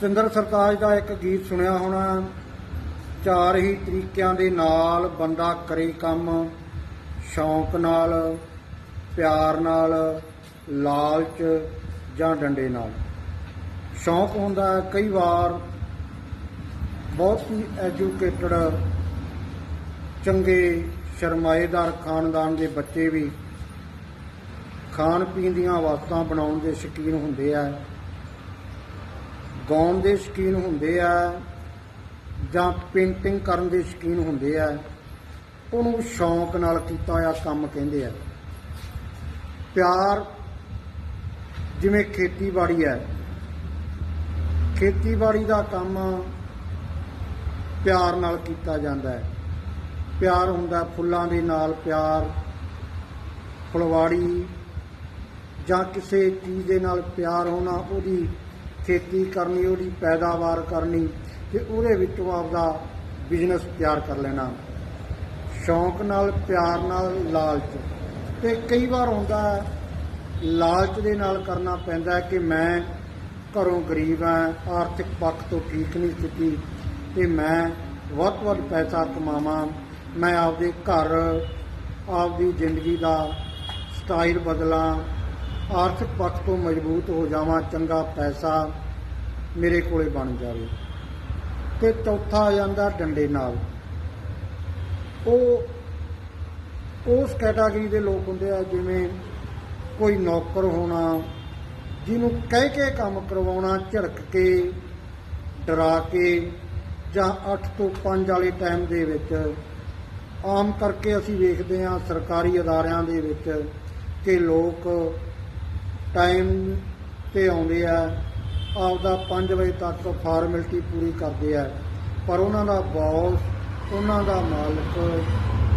ਸਤਿੰਦਰ ਸਰਤਾਜ ਦਾ ਇੱਕ ਗੀਤ ਸੁਣਿਆ ਹੋਣਾ। ਚਾਰ ਹੀ ਤਰੀਕਿਆਂ ਦੇ ਨਾਲ ਬੰਦਾ ਕਰੇ ਕੰਮ। ਸ਼ੌਂਕ ਨਾਲ, ਪਿਆਰ ਨਾਲ, ਲਾਲਚ ਜਾਂ ਡੰਡੇ ਨਾਲ। ਸ਼ੌਂਕ ਹੁੰਦਾ ਹੈ ਕਈ ਵਾਰ ਬਹੁਤ ਹੀ ਐਜੂਕੇਟਡ, ਚੰਗੇ ਸ਼ਰਮਾਏਦਾਰ ਖਾਨਦਾਨ ਦੇ ਬੱਚੇ ਵੀ ਖਾਣ ਪੀਣ ਦੀਆਂ ਵਸਤਾਂ ਬਣਾਉਣ ਦੇ ਸ਼ੌਕੀਨ ਹੁੰਦੇ ਆ। ਗਾਉਣ ਦੇ ਸ਼ੌਕੀਨ ਹੁੰਦੇ ਆ ਜਾਂ ਪੇਂਟਿੰਗ ਕਰਨ ਦੇ ਸ਼ੌਕੀਨ ਹੁੰਦੇ ਆ, ਉਹਨੂੰ ਸ਼ੌਂਕ ਨਾਲ ਕੀਤਾ ਹੋਇਆ ਕੰਮ ਕਹਿੰਦੇ ਆ। ਪਿਆਰ ਜਿਵੇਂ ਖੇਤੀਬਾੜੀ ਹੈ ਖੇਤੀਬਾੜੀ ਦਾ ਕੰਮ ਪਿਆਰ ਨਾਲ ਕੀਤਾ ਜਾਂਦਾ ਹੈ। ਪਿਆਰ ਹੁੰਦਾ ਫੁੱਲਾਂ ਦੇ ਨਾਲ ਪਿਆਰ, ਫੁਲਵਾੜੀ ਜਾਂ ਕਿਸੇ ਚੀਜ਼ ਦੇ ਨਾਲ ਪਿਆਰ ਹੋਣਾ, ਉਹਦੀ ਖੇਤੀ ਕਰਨੀ, ਉਹਦੀ ਪੈਦਾਵਾਰ ਕਰਨੀ ਤੇ ਉਹਦੇ ਵਿੱਚੋਂ ਆਪਦਾ ਬਿਜ਼ਨਸ ਤਿਆਰ ਕਰ ਲੈਣਾ। ਸ਼ੌਂਕ ਨਾਲ, ਪਿਆਰ ਨਾਲ, ਲਾਲਚ। ਤੇ ਕਈ ਵਾਰ ਹੁੰਦਾ ਲਾਲਚ ਦੇ ਨਾਲ ਕਰਨਾ ਪੈਂਦਾ ਕਿ ਮੈਂ ਘਰੋਂ ਗਰੀਬ ਹਾਂ, ਆਰਥਿਕ ਪੱਖ ਤੋਂ ਠੀਕ ਨਹੀਂ ਸਥਿਤੀ, ਤੇ ਮੈਂ ਵੱਧ ਤੋਂ ਵੱਧ ਪੈਸਾ ਕਮਾਵਾਂ, ਮੈਂ ਆਪਦੇ ਘਰ, ਆਪਦੀ ਜ਼ਿੰਦਗੀ ਦਾ ਸਟਾਈਲ ਬਦਲਾਂ ਆਰਥਿਕ ਪੱਖ ਤੋਂ ਮਜ਼ਬੂਤ ਹੋ ਜਾਵਾਂ, ਚੰਗਾ ਪੈਸਾ ਮੇਰੇ ਕੋਲੇ ਬਣ ਜਾਵੇ। ਤੇ ਚੌਥਾ ਆ ਜਾਂਦਾ ਡੰਡੇ ਨਾਲ। ਉਹ, ਉਸ ਕੈਟਾਗਰੀ ਦੇ ਲੋਕ ਹੁੰਦੇ ਆ ਜਿਵੇਂ ਕੋਈ ਨੌਕਰ ਹੋਣਾ, ਜਿਹਨੂੰ ਕਹਿ ਕੇ ਕੰਮ ਕਰਵਾਉਣਾ, ਝੜਕ ਕੇ, ਡਰਾ ਕੇ, ਜਾਂ 8 ਤੋਂ 5 ਵਾਲੇ ਟਾਈਮ ਦੇ ਵਿੱਚ ਆਮ ਕਰਕੇ ਅਸੀਂ ਵੇਖਦੇ ਹਾਂ ਸਰਕਾਰੀ ਅਦਾਰਿਆਂ ਦੇ ਵਿੱਚ ਕਿ ਲੋਕ ਟਾਈਮ ਤੇ ਆਉਂਦੇ ਆ, ਆਪਦਾ 5 ਵਜੇ ਤੱਕ ਫਾਰਮੈਲਿਟੀ ਪੂਰੀ ਕਰਦੇ ਆ। ਪਰ ਉਹਨਾਂ ਦਾ ਬੌਸ ਉਹਨਾਂ ਦਾ ਮਾਲਕ,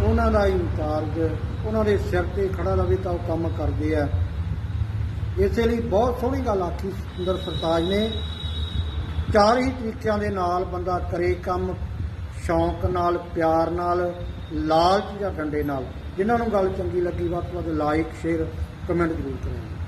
ਉਹਨਾਂ ਦਾ ਇੰਚਾਰਜ, ਉਹਨਾਂ ਦੇ ਸਿਰ ਤੇ ਖੜਾ ਰਵੇ ਤਾਂ ਉਹ ਕੰਮ ਕਰਦੇ ਆ। ਇਸੇ ਲਈ ਬਹੁਤ ਸੋਹਣੀ ਗੱਲ ਆਖੀ ਸੁੰਦਰ ਸਰਤਾਜ ਨੇ। ਚਾਰ ਹੀ ਤਰੀਕਿਆਂ ਦੇ ਨਾਲ ਬੰਦਾ ਕਰੇ ਕੰਮ, ਸ਼ੌਂਕ ਨਾਲ, ਪਿਆਰ ਨਾਲ, ਲਾਲਚ ਜਾਂ ਡੰਡੇ ਨਾਲ। ਜਿਨ੍ਹਾਂ ਨੂੰ ਗੱਲ ਚੰਗੀ ਲੱਗੀ ਵੱਧ ਤੋਂ ਵੱਧ ਲਾਈਕ ਸ਼ੇਅਰ, ਕਮੈਂਟ ਜ਼ਰੂਰ ਕਰਿਓ।